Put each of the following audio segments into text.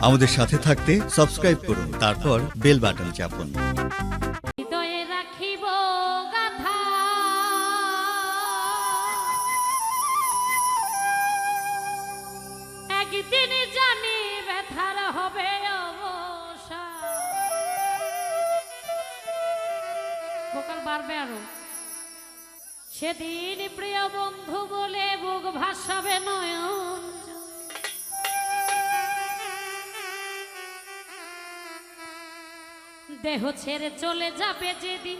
আমাদের সাথে থাকতে সাবস্ক্রাইব করুন, তারপর বেল বাটন চাপুন। সেদিন প্রিয় বন্ধু বলে বুক ভাসাবে দেহ ছেড়ে চলে যাবে যেদিন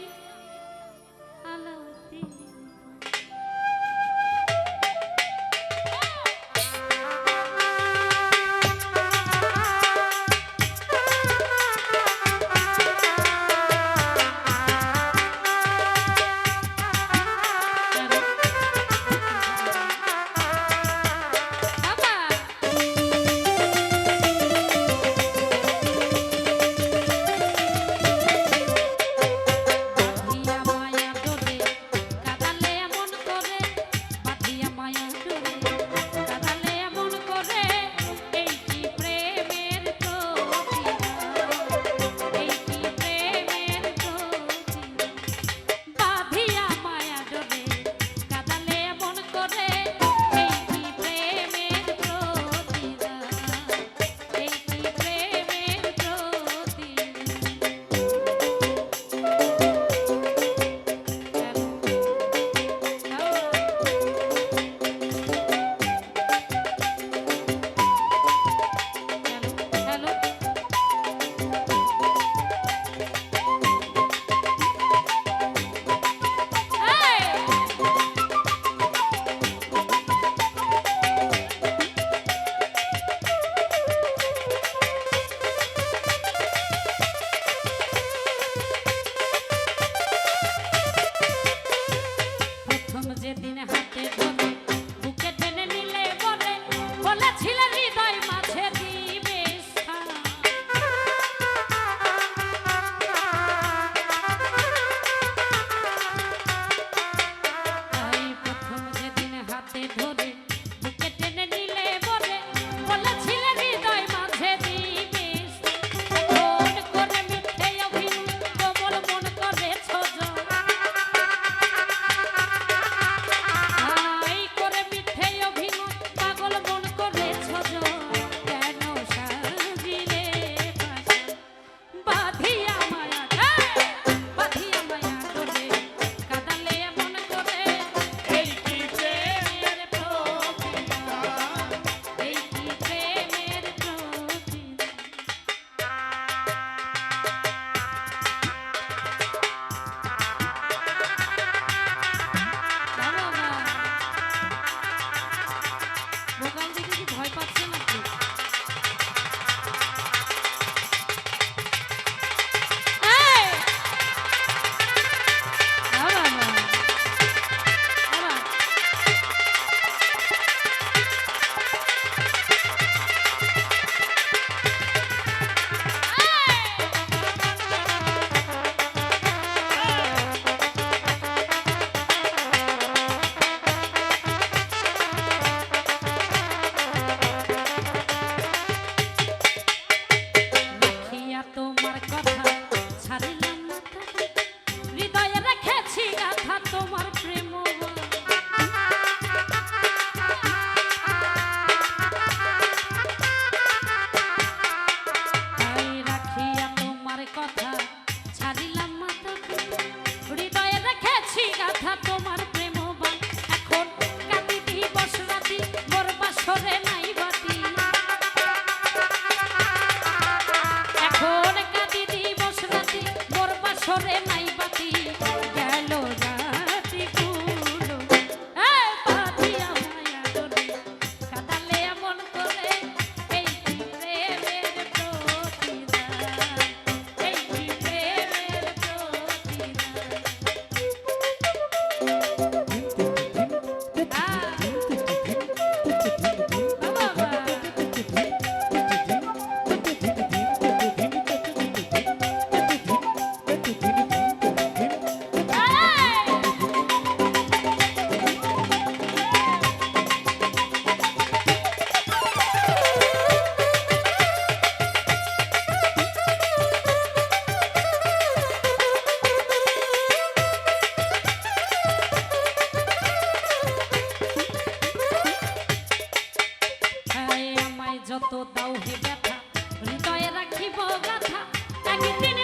একদিন জানি